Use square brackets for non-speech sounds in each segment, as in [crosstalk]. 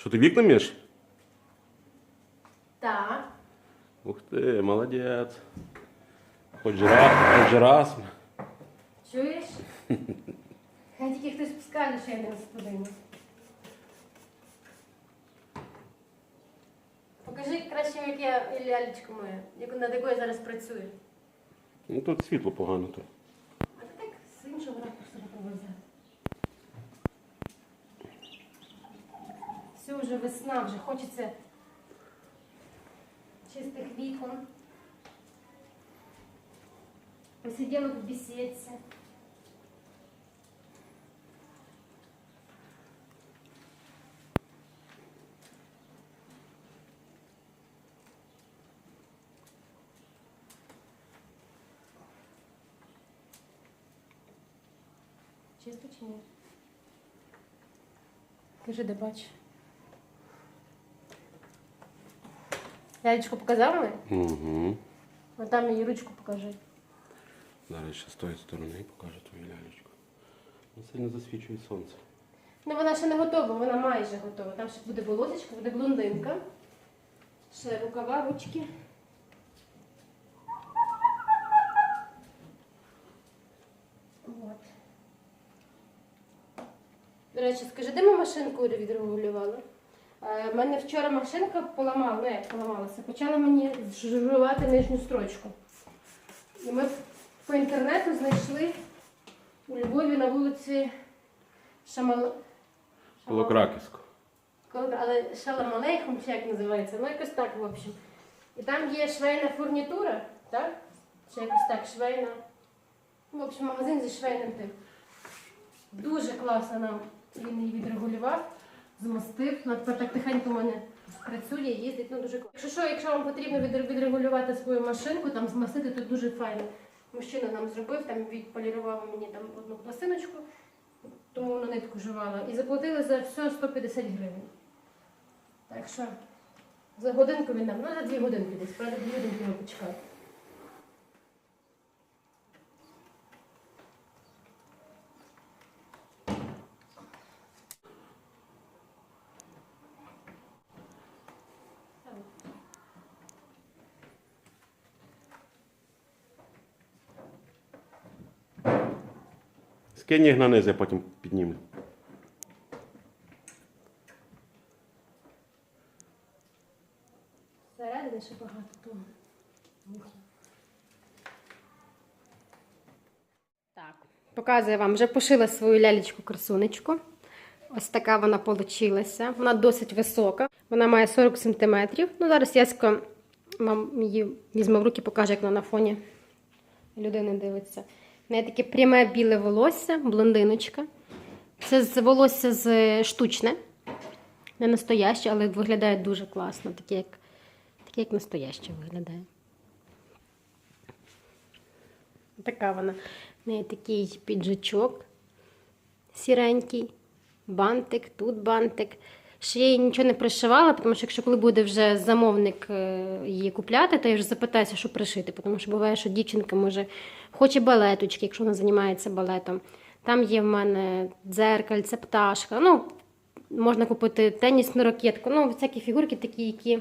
Що ти вікна мієш? Так. Ух ти, молодець. Хоч раз, хоч раз. Чуєш? Хай тільки хтось скаже, що я не господиня. Покажи краще, як я лялечку мою, яку над якою зараз працюю. Ну тут світло погано. То. А ти так з іншого ракурсу попробуй Все, вже весна, вже хочеться чистих вікон. Посиділок в бесідці. Чисто чи ні? Кажи, де бачиш. Лялечку показали? Угу. А там її ручку покажи. Зараз ще з тої сторони покажу твою лялечку. Ну, Це не засвічує сонце. Ну вона ще не готова, вона майже готова. Там ще буде волосечко, буде блондинка. Ще рукава, ручки. От. До речі, скажи, де ми машинку відрегулювали? У мене вчора машинка поламала, ну як поламалася, почала мені журувати нижню строчку. І ми по інтернету знайшли у Львові на вулиці Шамал... Колокраківсько. Але Шалам Алейхум, чи як називається, ну якось так, в общем. І там є швейна фурнітура, так? Чи якось так, швейна. В общем, магазин зі швейним тим. Дуже класно нам він її відрегулював, змостив. Вона тепер так тихенько в мене працює, їздить, ну дуже. Якщо що, якщо вам потрібно відре- відрегулювати свою машинку, там змастити, то дуже файно. Мужчина нам зробив, там відполірував мені там одну пластиночку, тому на нитку жувала. І заплатили за все 150 гривень. Так що за годинку він нам, ну за дві годинки десь, правда, дві годинки ми почекали. Скинь їх я потім підніму. Всередині ще багато того. Так, показую вам, вже пошила свою лялечку-красунечку. Ось така вона получилася. Вона досить висока. Вона має 40 см. Ну, зараз Ясько вам її візьме в руки, покаже, як вона на фоні людини дивиться. Неї таке пряме біле волосся, блондиночка. Це волосся з штучне. Не настояще, але виглядає дуже класно, таке як, таке, як настояще виглядає. Така вона. В неї такий піджачок сіренький, бантик, тут бантик. Ще я її нічого не пришивала, тому що якщо коли буде вже замовник е, її купляти, то я вже запитаюся, що пришити. Тому що буває, що дівчинка може хоче балеточки, якщо вона займається балетом. Там є в мене дзеркальце, пташка. Ну, можна купити тенісну ракетку. Ну, всякі фігурки такі, які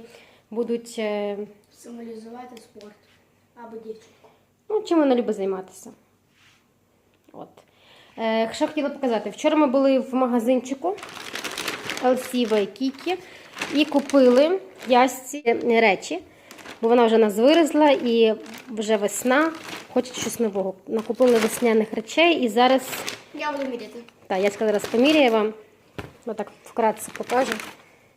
будуть. е, Символізувати спорт або дівчинку. Ну, чим вона любить займатися. От. Е, що хотіла показати? Вчора ми були в магазинчику LC Waikiki і купили ясці речі, бо вона вже нас виросла і вже весна, хоче щось нового. Накупили весняних речей і зараз, Я буду міряти. так, я зараз поміряю вам, отак вкратце покажу.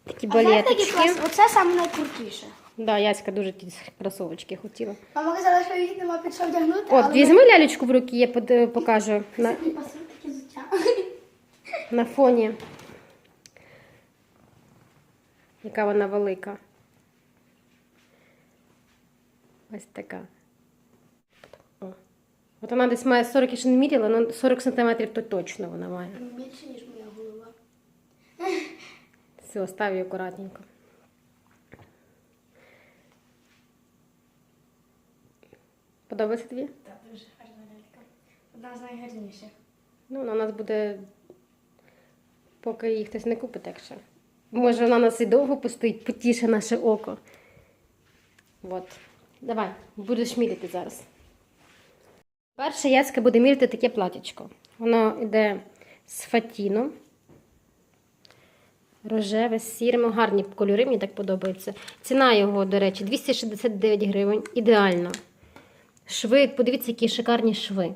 Такі А балеточки. Оце саме найкрутіше. Да, Яська дуже ті кросовочки хотіла. Мама казала, що їх нема під що вдягнути, От, але візьми лялечку в руки, я покажу. На, на фоні. Яка вона велика. Ось така. О. От вона десь має 40, я ще не міряла, але 40 см то точно вона має. Більше, ніж моя голова. Все, став її акуратненько. Подобається тобі? Так, дуже гарна лялька. Одна з найгарніших. Ну, вона у нас буде, поки її хтось не купить, так що. Може, вона нас і довго постоїть, потіше наше око. От. Давай, будеш міряти зараз. Перше Яська буде міряти таке платічко. Воно йде з фатіну. Рожеве, з сірим, гарні кольори, мені так подобається. Ціна його, до речі, 269 гривень. Ідеально. Шви, подивіться, які шикарні шви.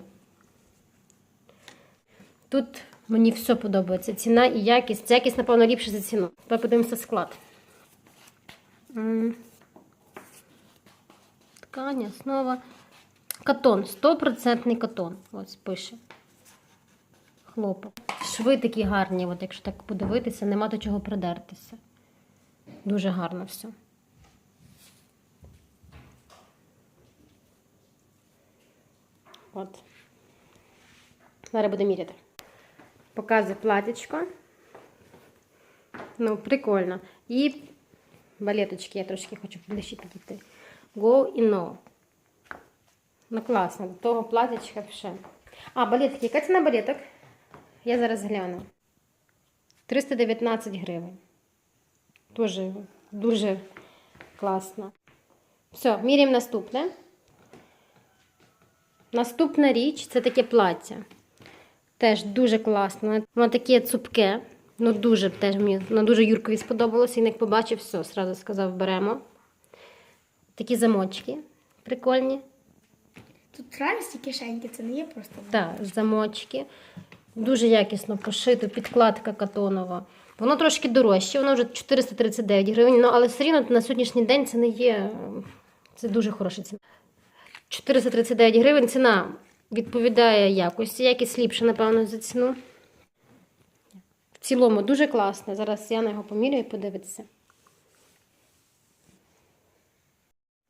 Тут мені все подобається. Ціна і якість. Якість, напевно, ліпше за ціну. Давай подивимося склад. Ткань, основа. Катон, 100% катон. Ось пише. Хлопок. Шви такі гарні, от якщо так подивитися, нема до чого придертися. Дуже гарно все. От. Зараз буду міряти. Показую платічко. Ну, прикольно. І балеточки я трошки хочу ближче підійти. Go і No. Ну, класно. До того платічка ще. А, балетки. Яка ціна балеток? Я зараз гляну. 319 гривень. Дуже, дуже класно. Все, міряємо наступне. Наступна річ це таке плаття. Теж дуже класно. Воно таке цупке. Ну, дуже теж мені воно дуже Юркові сподобалося. Він як побачив, все, одразу сказав, беремо. Такі замочки прикольні. Тут реальності кишеньки, це не є просто. Так, замочки. Дуже якісно пошито, підкладка катонова. Воно трошки дорожче, воно вже 439 гривень, ну, але все рівно на сьогоднішній день це не є. Це дуже хороша ціна. 439 гривень ціна відповідає якості. Якість ліпше, напевно, за ціну. В цілому дуже класно. Зараз я на його поміряю і подивитися.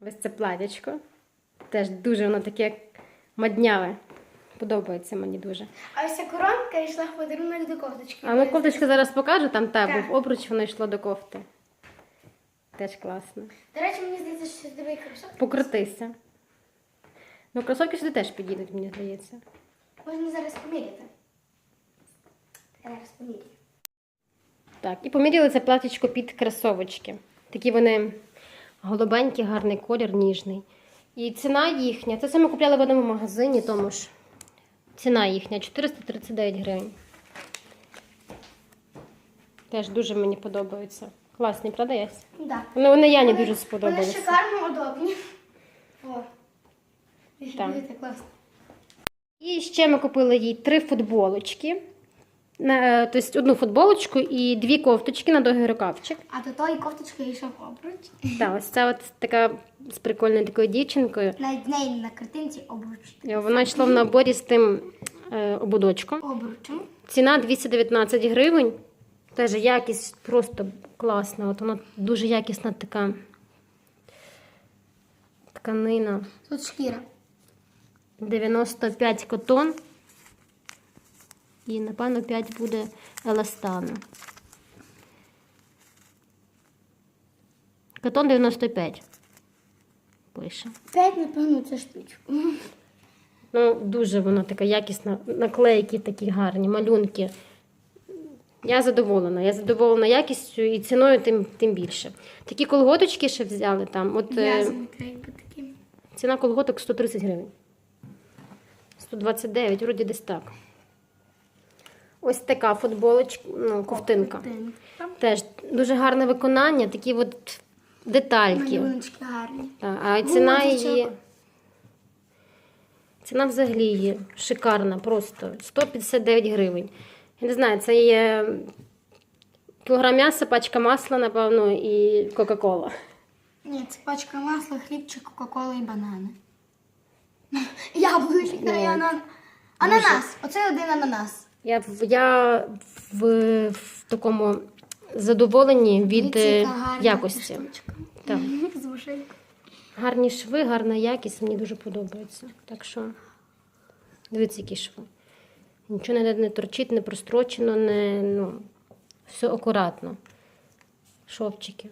Ось це платячко. Теж дуже воно таке мадняве. Подобається мені дуже. А ось ця коронка йшла в подарунок до кофточки. А ну кофточка зараз покажу, там та, Так. був обруч, воно йшло до кофти. Теж класно. До речі, мені здається, що сюди кросовки. Покрутися. Ну, кросовки сюди теж підійдуть, мені здається. Можна зараз поміряти. Зараз поміряю. Так, і поміряли це платічко під кросовочки. Такі вони голубенькі, гарний колір, ніжний. І ціна їхня. Це саме купляли в одному магазині, тому ж ціна їхня 439 гривень. Теж дуже мені подобаються. Класні, правда, Ясь? Да. Ну, вони Яні Вони- дуже сподобалися. Вони шикарно удобні. Класно. І ще ми купили їй три футболочки. Е, Тобто одну футболочку і дві кофточки на довгий рукавчик. А до тої кофточки йшов обруч. Так, ось це от така з прикольною такою дівчинкою. Навіть в неї на картинці обруч. Вона йшла в наборі з тим е, ободочком. Обручем. Ціна 219 гривень. Теж якість просто класна. От вона дуже якісна така тканина. Тут шкіра. 95 котон. І, напевно, 5 буде еластану. Котон 95. Пише. П'ять, напевно, це штучку. Ну, дуже вона така якісна. Наклейки такі гарні, малюнки. Я задоволена. Я задоволена якістю і ціною тим, тим більше. Такі колготочки ще взяли там. От, е, В'язані ціна колготок 130 гривень. 129, вроді десь так. Ось така футболочка, ну, ковтинка. Теж дуже гарне виконання, такі от детальки. Малюночки гарні. Так, а ціна її. Ціна взагалі її шикарна, просто 159 гривень. Я не знаю, це є кілограм м'яса, пачка масла, напевно, і Кока-Кола. Ні, це пачка масла, хлібчик, кока-кола і банани. [laughs] Яблучки Ну, і анан... Ананас. Оце один ананас. Я, в- я в, в такому задоволенні від Дивіться, е, яка гарна якості. штучка. Так. [laughs] З. Гарні шви, гарна якість, мені дуже подобається. Так що дивіться, які шви. Нічого не, не торчить, не прострочено, не, ну, все акуратно. Шовчики,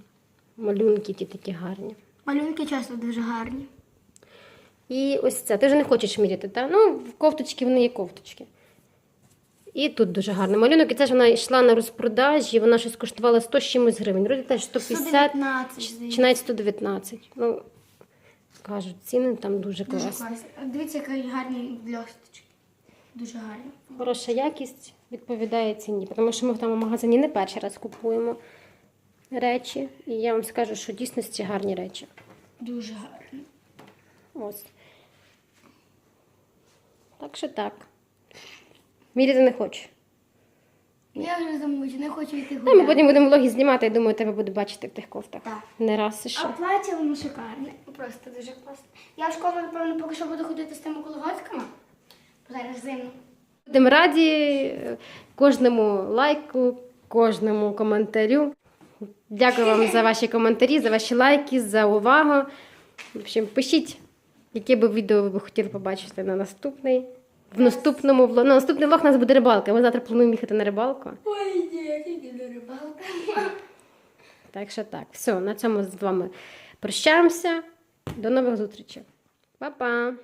малюнки ті такі гарні. Малюнки часто дуже гарні. І ось це. Ти вже не хочеш міряти, так? Ну, кофточки, вони є кофточки. І тут дуже гарний малюнок. І це ж вона йшла на розпродажі, вона щось коштувала 100 з чимось гривень. Вроді теж 150 119, чи, навіть 119. Ну, кажуть, ціни там дуже Дуже класні. класно. А Дивіться, які гарні бльосточки. Дуже гарні. Хороша якість відповідає ціні, тому що ми в тому магазині не перший раз купуємо речі. І я вам скажу, що дійсності гарні речі. Дуже гарні. Ось. Так що так. Міряти не хочу. Я вже замучу, не хочу йти Ну, гуляти. ми потім будемо влоги знімати, я думаю, тебе буду бачити в тих кофтах. Так. Не раз і А ще. плаття воно шикарне. Просто дуже класне. Я в школу, напевно, поки що буду ходити з тими колготками. Бо Зараз зимно. Будемо раді е, кожному лайку, кожному коментарю. Дякую вам за ваші коментарі, за ваші лайки, за увагу. В общем, пишіть, яке би відео ви б хотіли побачити на наступний. В наступному влог. Ну, наступний влог у нас буде рибалка. Ми завтра плануємо їхати на рибалку. Ой, ні, я тільки до рибалку. Так що так. Все, на цьому з вами прощаємося. До нових зустрічей. Па-па!